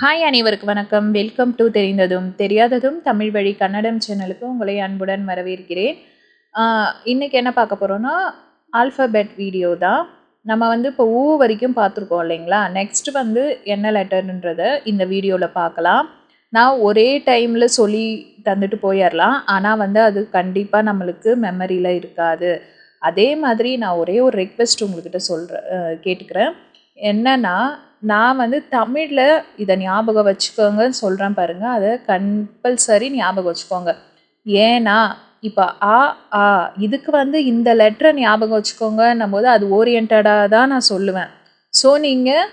Hi அனைவருக்கு வணக்கம். Welcome to தெரிந்ததும் தெரியாததும் தமிழ் வழி கன்னடம் சேனலுக்கு உங்களை அன்புடன் வரவேற்கிறேன். இன்றைக்கி என்ன பார்க்க போகிறோன்னா ஆல்ஃபபெட் வீடியோ தான். நம்ம வந்து இப்போ ஊ வரைக்கும் பார்த்துருக்கோம் இல்லைங்களா? நெக்ஸ்ட் வந்து என்ன லெட்டர்ன்றதை இந்த வீடியோவில் பார்க்கலாம். நான் ஒரே டைமில் சொல்லி தந்துட்டு போயிடலாம் ஆனால் வந்து அது கண்டிப்பாக நம்மளுக்கு மெமரியில் இருக்காது. அதே மாதிரி நான் ஒரே ஒரு ரெக்வெஸ்ட் உங்கள்கிட்ட சொல்கிறேன் கேட்டுக்கிறேன். என்னன்னா நான் வந்து தமிழில் இதை ஞாபகம் வச்சுக்கோங்கன்னு சொல்கிறேன் பாருங்கள் அதை கம்பல்சரி ஞாபகம் வச்சுக்கோங்க. ஏன்னா இப்போ ஆ ஆ இதுக்கு வந்து இந்த லெட்டரை ஞாபகம் வச்சுக்கோங்கன்னும் போது அது ஓரியன்டாக தான் நான் சொல்லுவேன். ஸோ நீங்கள்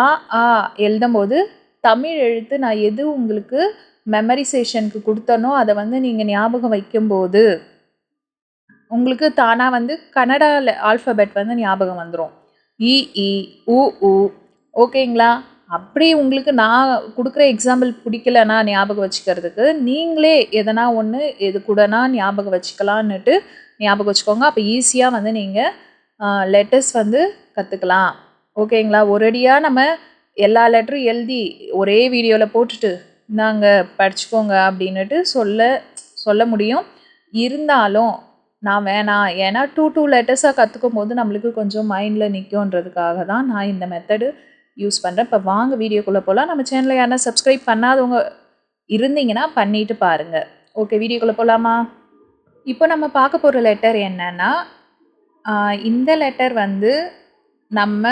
ஆ ஆ எழுதும்போது தமிழ் எழுத்து நான் எது உங்களுக்கு மெமரிசேஷனுக்கு கொடுத்தனோ அதை வந்து நீங்கள் ஞாபகம் வைக்கும்போது உங்களுக்கு தானாக வந்து கன்னடா ஆல்ஃபபெட் வந்து ஞாபகம் வந்துடும் இ இ உ உ ஓகேங்களா? அப்படி உங்களுக்கு நான் கொடுக்குற எக்ஸாம்பிள் பிடிக்கலன்னா ஞாபகம் வச்சுக்கிறதுக்கு நீங்களே எதனா ஒன்று எது கூடனா ஞாபகம் வச்சுக்கலான்னுட்டு ஞாபகம் வச்சுக்கோங்க. அப்போ ஈஸியாக வந்து நீங்கள் லெட்டர்ஸ் வந்து கற்றுக்கலாம் ஓகேங்களா? ஒரேடியாக நம்ம எல்லா லெட்டரும் எழுதி ஒரே வீடியோவில் போட்டுட்டு நாங்கள் படிச்சுக்கோங்க அப்படின்னுட்டு சொல்ல சொல்ல முடியும். இருந்தாலும் நான் வேணாம் ஏன்னா டூ டூ லெட்டர்ஸாக கற்றுக்கும் போது நம்மளுக்கு கொஞ்சம் மைண்டில் நிற்கும்ன்றதுக்காக தான் நான் இந்த மெத்தடு யூஸ் பண்ணுறேன் இப்போ வாங்க வீடியோக்குள்ளே போகலாம் நம்ம சேனலை யாரா சப்ஸ்கிரைப் பண்ணாதவங்க இருந்தீங்கன்னா பண்ணிட்டு பாருங்கள் ஓகே வீடியோக்குள்ளே போகலாமா இப்போ நம்ம பார்க்க போகிற லெட்டர் என்னன்னா இந்த லெட்டர் வந்து நம்ம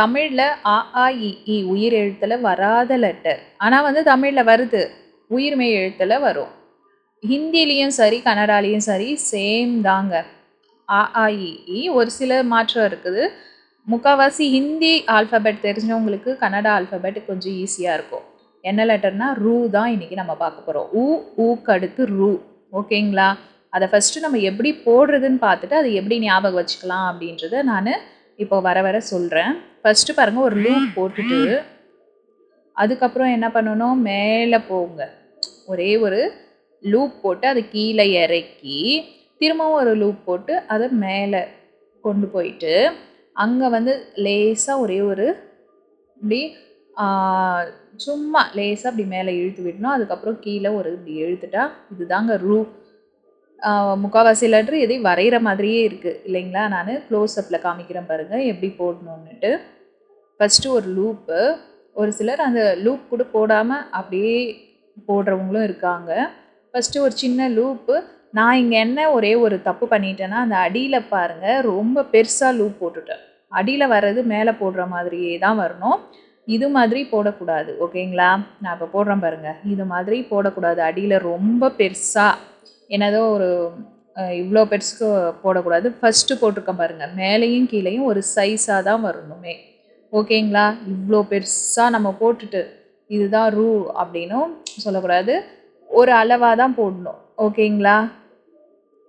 தமிழில் ஆஆஇஇ உயிர் எழுத்தில் வராத லெட்டர் ஆனால் வந்து தமிழில் வருது. உயிர்மெய் எழுத்தில் வரும். ஹிந்திலேயும் சரி கன்னடாலேயும் சரி சேம் தாங்க. ஆஆஇஇ ஒரு சில மாற்றம் இருக்குது. முக்கால்வாசி ஹிந்தி ஆல்ஃபபெட் தெரிஞ்சவங்களுக்கு கன்னடா ஆல்ஃபபெட் கொஞ்சம் ஈஸியாக இருக்கும். என்ன லெட்டர்னா ரூ தான் இன்றைக்கி நம்ம பார்க்க போகிறோம் ஊ ஊக்கு அடுத்து ரூ. ஓகேங்களா? அதை ஃபஸ்ட்டு நம்ம எப்படி போடுறதுன்னு பார்த்துட்டு அதை எப்படி ஞாபகம் வச்சுக்கலாம் அப்படின்றத நான் இப்போ வர வர சொல்கிறேன் ஃபஸ்ட்டு பாருங்கள் ஒரு லூப் போட்டுட்டு அதுக்கப்புறம் என்ன பண்ணணும்? மேலே போங்க. ஒரே ஒரு லூப் போட்டு அதை கீழே இறக்கி திரும்பவும் ஒரு லூப் போட்டு அதை மேலே கொண்டு போயிட்டு அங்கே வந்து லேசாக ஒரே ஒரு இப்படி சும்மா லேசாக அப்படி மேலே இழுத்து விடணும். அதுக்கப்புறம் கீழே ஒரு இப்படி இழுத்துட்டா இதுதாங்க ரூ. முக்கால்வாசி லெட்ரு எதையும் வரைகிற மாதிரியே இருக்குது இல்லைங்களா? நான் க்ளோஸ்அப்பில் காமிக்கிறேன் பாருங்கள் எப்படி போடணுன்னுட்டு ஃபஸ்ட்டு ஒரு லூப்பு ஒரு சிலர் அந்த லூப் கூட போடாமல் அப்படியே போடுறவங்களும் இருக்காங்க. ஃபஸ்ட்டு ஒரு சின்ன லூப்பு நான் இங்கே என்ன ஒரே ஒரு தப்பு பண்ணிட்டேன்னா அந்த அடியில் பாருங்கள் ரொம்ப பெருசாக லூப் போட்டுட்டேன். அடியில் வர்றது மேலே போடுற மாதிரியே தான் வரணும். இது மாதிரி போடக்கூடாது ஓகேங்களா? நான் இப்போ போடுறேன் பாருங்கள் இது மாதிரி போடக்கூடாது. அடியில் ரொம்ப பெருசாக என்னதோ ஒரு இவ்வளோ பெருசுக்கு போடக்கூடாது. ஃபஸ்ட்டு போட்டிருக்கேன் பாருங்கள் மேலேயும் கீழேயும் ஒரு சைஸாக தான் வரணுமே. ஓகேங்களா? இவ்வளோ பெருசாக நம்ம போட்டுட்டு இதுதான் ரூ அப்படின்னும் சொல்லக்கூடாது. ஒரு அளவாக தான் போடணும் ஓகேங்களா?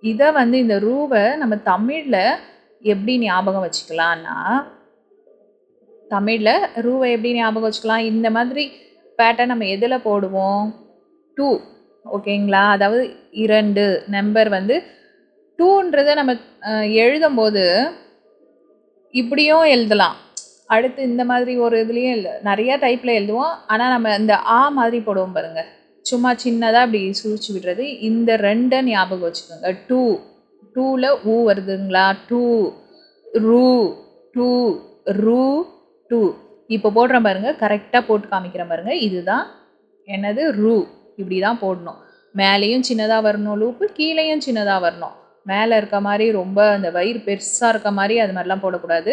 இதை வந்து இந்த ரூவை நம்ம தமிழில் எப்படி ஞாபகம் வச்சுக்கலான்னா தமிழில் ரூவை எப்படி ஞாபகம் வச்சுக்கலாம்? இந்த மாதிரி பேட்டர்ன் நம்ம எதில் போடுவோம்? டூ ஓகேங்களா அதாவது இரண்டு நம்பர் வந்து டூன்றதை நம்ம அஹ், எழுதும்போது இப்படியும் எழுதலாம். அடுத்து இந்த மாதிரி ஒரு இதுலேயும் எழுத நிறையா டைப்பில் எழுதுவோம். ஆனால் நம்ம இந்த ஆ மாதிரி போடுவோம் பாருங்கள் சும்மா சின்னதாக அப்படி சுழிச்சு விடுறது. இந்த ரெண்டை ஞாபகம் வச்சுக்கோங்க. டூ டூவில் ஊ வருதுங்களா? டூ ரூ டூ ரூ டூ. இப்போ போடுறேன் பாருங்க. கரெக்டாக போட்டு காமிக்கிறேன் பாருங்க. இதுதான் என்னது? ரூ. இப்படி தான் போடணும். மேலேயும் சின்னதாக வரணும் லூப்பு கீழேயும் சின்னதாக வரணும். மேலே இருக்க மாதிரி ரொம்ப அந்த வயிறு பெருசாக இருக்க மாதிரி அது மாதிரிலாம் போடக்கூடாது.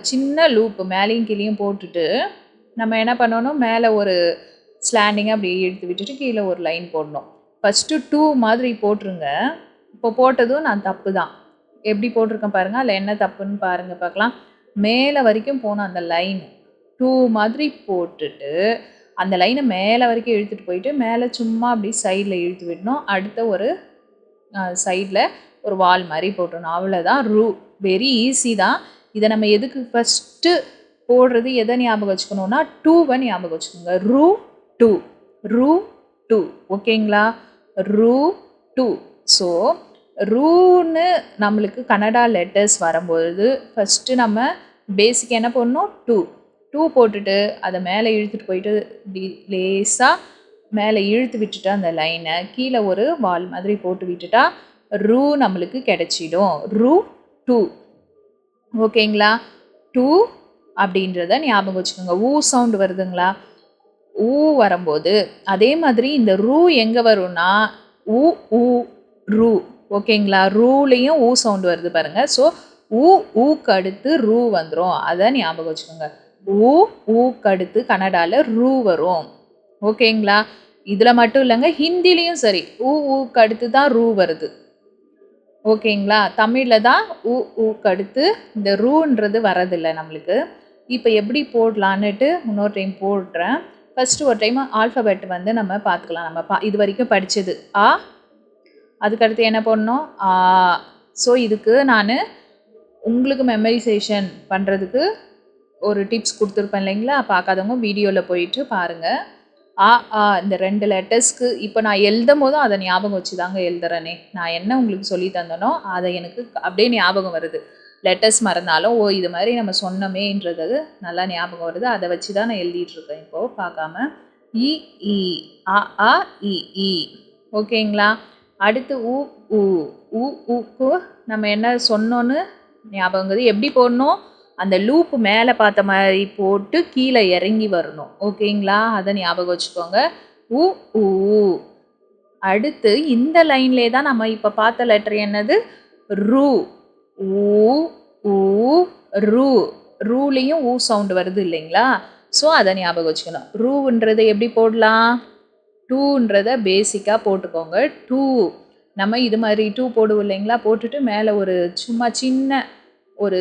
சின்ன லூப்பு மேலேயும் கீழேயும் போட்டுட்டு நம்ம என்ன பண்ணணும்? மேலே ஒரு ஸ்லாண்டிங்காக அப்படி எடுத்து விட்டுட்டு கீழே ஒரு லைன் போடணும். ஃபஸ்ட்டு டூ மாதிரி போட்டுருங்க. இப்போ போட்டதும் நான் தப்பு தான் எப்படி போட்டிருக்கேன் பாருங்கள் அதில் என்ன தப்புன்னு பாருங்கள் பார்க்கலாம். மேலே வரைக்கும் போன அந்த லைன் டூ மாதிரி போட்டுட்டு அந்த லைனை மேலே வரைக்கும் இழுத்துட்டு போயிட்டு மேலே சும்மா அப்படி சைடில் இழுத்து விடணும். அடுத்த ஒரு சைடில் ஒரு வால் மாதிரி போட்டுடணும் அவ்வளோதான் ரூ வெரி ஈஸி தான். இதை நம்ம எதுக்கு ஃபஸ்ட்டு போடுறது எதை ஞாபகம் வச்சுக்கணும்னா டூவை ஞாபகம் வச்சுக்கோங்க. ரூ டூ ரூ டூ ஓகேங்களா ரூ டூ ஸோ ரூன்னு நம்மளுக்கு கன்னடா லெட்டர்ஸ் வரும்பொழுது ஃபஸ்ட்டு நம்ம பேசிக் என்ன பண்ணணும் டூ டூ போட்டுட்டு அதை மேலே இழுத்துட்டு போயிட்டு இப்படி லேசாக மேலே இழுத்து விட்டுட்டு அந்த லைனை கீழே ஒரு வால் மாதிரி போட்டு விட்டுட்டா ரூ நம்மளுக்கு கிடைச்சிடும். ரூ டூ ஓகேங்களா? டூ அப்படின்றத ஞாபகம் வச்சுக்கோங்க. ஊ சவுண்டு வருதுங்களா? ஊ வரும்போது அதே மாதிரி இந்த ரூ எங்கே வரும்னா ஊ ஊ ரூ ஓகேங்களா? ரூலையும் ஊ சவுண்டு வருது பாருங்க. ஸோ ஊ ஊக்கு அடுத்து ரூ வந்துடும் அதை ஞாபகம் வச்சுக்கோங்க. ஊ ஊக்கு அடுத்து கன்னடாவில் ரூ வரும். ஓகேங்களா? இதில் மட்டும் இல்லைங்க ஹிந்திலையும் சரி. ஊ ஊக்கு அடுத்து தான் ரூ வருது. ஓகேங்களா? தமிழில் தான் ஊ ஊக்கு அடுத்து இந்த ரூன்றது வரதில்லை நம்மளுக்கு. இப்போ எப்படி போடலான்னுட்டு இன்னொரு டைம் போடுறேன். ஃபஸ்ட்டு ஒரு டைம் ஆல்ஃபபெட் வந்து நம்ம பார்த்துக்கலாம். நம்ம பா இது வரைக்கும் படித்தது ஆ அதுக்கடுத்து என்ன பண்ணோம் ஸோ இதுக்கு நான் உங்களுக்கு மெமரிசேஷன் பண்ணுறதுக்கு ஒரு டிப்ஸ் கொடுத்துருப்பேன் இல்லைங்களா? பார்க்காதவங்க வீடியோவில் போயிட்டு பாருங்கள் ஆ ஆ இந்த ரெண்டு லெட்டர்ஸ்க்கு இப்போ நான் எழுதும் போதும் அதை ஞாபகம் வச்சு தாங்க எழுதுறேனே. நான் என்ன உங்களுக்கு சொல்லி தந்தனோ அதை எனக்கு அப்படியே ஞாபகம் வருது. லெட்டர்ஸ் மறந்தாலும் ஓ இது மாதிரி நம்ம சொன்னோமேன்றது நல்லா ஞாபகம் வருது. அதை வச்சு தான் நான் எழுதிட்டுருக்கேன் இப்போது பார்க்காம. இ ஆ ஆ இ. ஓகேங்களா? அடுத்து ஊ ஊ ஊ ஊக்கு நம்ம என்ன சொன்னோன்னு ஞாபகங்குது எப்படி போடணும்? அந்த லூப்பு மேலே பார்த்த மாதிரி போட்டு கீழே இறங்கி வரணும். ஓகேங்களா? அதை ஞாபகம் வச்சுக்கோங்க. உ ஊ அடுத்து இந்த லைன்லே தான் நம்ம இப்போ பார்த்த லெட்டர் என்னது? ரூ. ஊ ஊ ரூ. ரூலையும் ஊ சவுண்டு வருது இல்லைங்களா? ஸோ அதை ஞாபகம் வச்சுக்கணும். ரூன்றதை எப்படி போடலாம்? டூன்றதை பேசிக்காக போட்டுக்கோங்க. டூ நம்ம இது மாதிரி டூ போடுவோம் இல்லைங்களா? போட்டுட்டு மேலே ஒரு சும்மா சின்ன ஒரு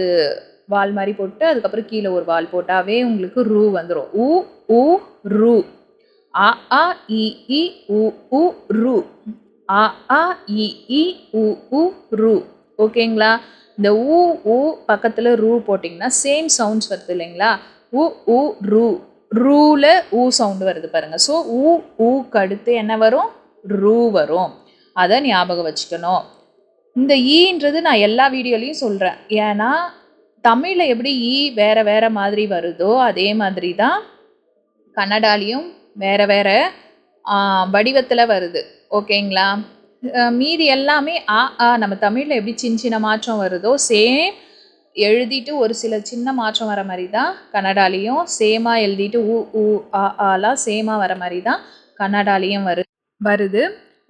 வால் மாதிரி போட்டு அதுக்கப்புறம் கீழே ஒரு வால் போட்டாவே உங்களுக்கு ரூ வந்துடும் உ உ ரூ. ஆ ஆ இ இ உ உ ரூ. ஆ ஆ இ இ உ உ ரூ. ஓகேங்களா? இந்த ஊ ஊ பக்கத்தில் ரூ போட்டிங்கன்னா சேம் சவுண்ட்ஸ் வருது இல்லைங்களா? உ உ ரூ. ரூவில் ஊ சவுண்டு வருது பாருங்கள் ஸோ ஊ ஊக்கு அடுத்து என்ன வரும்? ரூ வரும். அதை ஞாபகம் வச்சுக்கணும். இந்த ஈன்றது நான் எல்லா வீடியோலையும் சொல்கிறேன் ஏன்னா தமிழில் எப்படி ஈ வேறு வேறு மாதிரி வருதோ அதே மாதிரி தான் கன்னடாலையும் வேறு வேறு வடிவத்தில் வருது. ஓகேங்களா? மீதி எல்லாமே ஆ ஆ நம்ம தமிழில் எப்படி சின்ன சின்ன மாற்றம் வருதோ சேம் எழுதிட்டு ஒரு சில சின்ன மாற்றம் வர மாதிரி தான் கன்னடாலையும் சேமாக எழுதிட்டு ஊ ஊ ஆ ஆலாம் சேமாக வர மாதிரி தான் கன்னடாலையும் வரு வருது.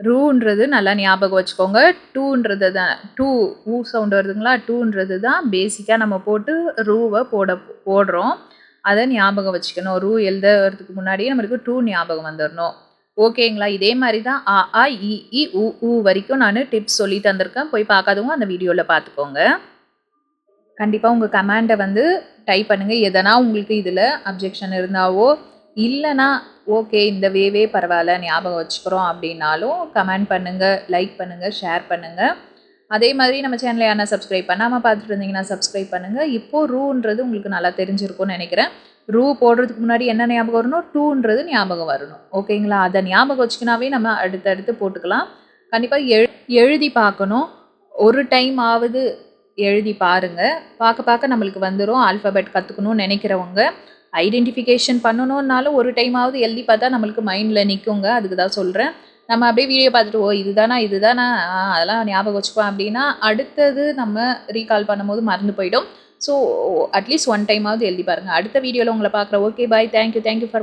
ரூன்றது நல்லா ஞாபகம் வச்சுக்கோங்க. டூன்றது தான் டூ ஊ சவுண்ட் வருதுங்களா? டூன்றது தான் பேசிக்காக நம்ம போட்டு ரூவை போட போடுறோம். அதை ஞாபகம் வச்சுக்கணும். ரூ எழுதுறதுக்கு முன்னாடியே நம்மளுக்கு டூ ஞாபகம் வந்துடணும் ஓகேங்களா? இதே மாதிரி தான் ஆ ஆ இ உ வரைக்கும் நான் டிப்ஸ் சொல்லி தந்திருக்கேன். போய் பார்க்காதவங்க அந்த வீடியோவில் பார்த்துக்கோங்க. கண்டிப்பாக உங்கள் கமாண்டை வந்து டைப் பண்ணுங்கள் எதனா உங்களுக்கு இதில் அப்ஜெக்ஷன் இருந்தாவோ இல்லைனா ஓகே இந்த வேவே பரவாயில்ல ஞாபகம் வச்சுக்கிறோம் அப்படின்னாலும் கமெண்ட் பண்ணுங்கள் லைக் பண்ணுங்கள் ஷேர் பண்ணுங்கள் அதே மாதிரி நம்ம சேனலை யாரா சப்ஸ்கிரைப் பண்ணாமல் பார்த்துட்டு இருந்தீங்கன்னா சப்ஸ்கிரைப் பண்ணுங்கள் இப்போது ரூன்றது உங்களுக்கு நல்லா தெரிஞ்சிருக்கும்னு நினைக்கிறேன். ரூ போடுறதுக்கு முன்னாடி என்ன ஞாபகம் வரணும்? டூன்றது ஞாபகம் வரணும். ஓகேங்களா அதை ஞாபகம் வச்சுக்கினாவே நம்ம அடுத்தடுத்து போட்டுக்கலாம். கண்டிப்பாக எழு எழுதி பார்க்கணும். ஒரு டைம் ஆகுது எழுதி பாருங்கள் பார்க்க பார்க்க நம்மளுக்கு வந்துடும் ஆல்ஃபபெட் கற்றுக்கணும்னு நினைக்கிறவங்க ஐடென்டிஃபிகேஷன் பண்ணணுன்னாலும் ஒரு டைமாவது எழுதி பார்த்தா நம்மளுக்கு மைண்டில் நிற்குங்க அதுக்கு தான் சொல்கிறேன் நம்ம அப்படியே வீடியோ பார்த்துட்டு ஓ இதுதானா இதுதானா? அதெல்லாம் ஞாபகம் வச்சுப்போம் அப்படின்னா அடுத்தது நம்ம ரீகால் பண்ணும்போது மறந்து போயிடும். ஸோ அட்லீஸ்ட் ஒன் டைமாவது எழுதி பாருங்கள் அடுத்த வீடியோவில் உங்களை பார்க்குறேன். Okay bye thank you thank you for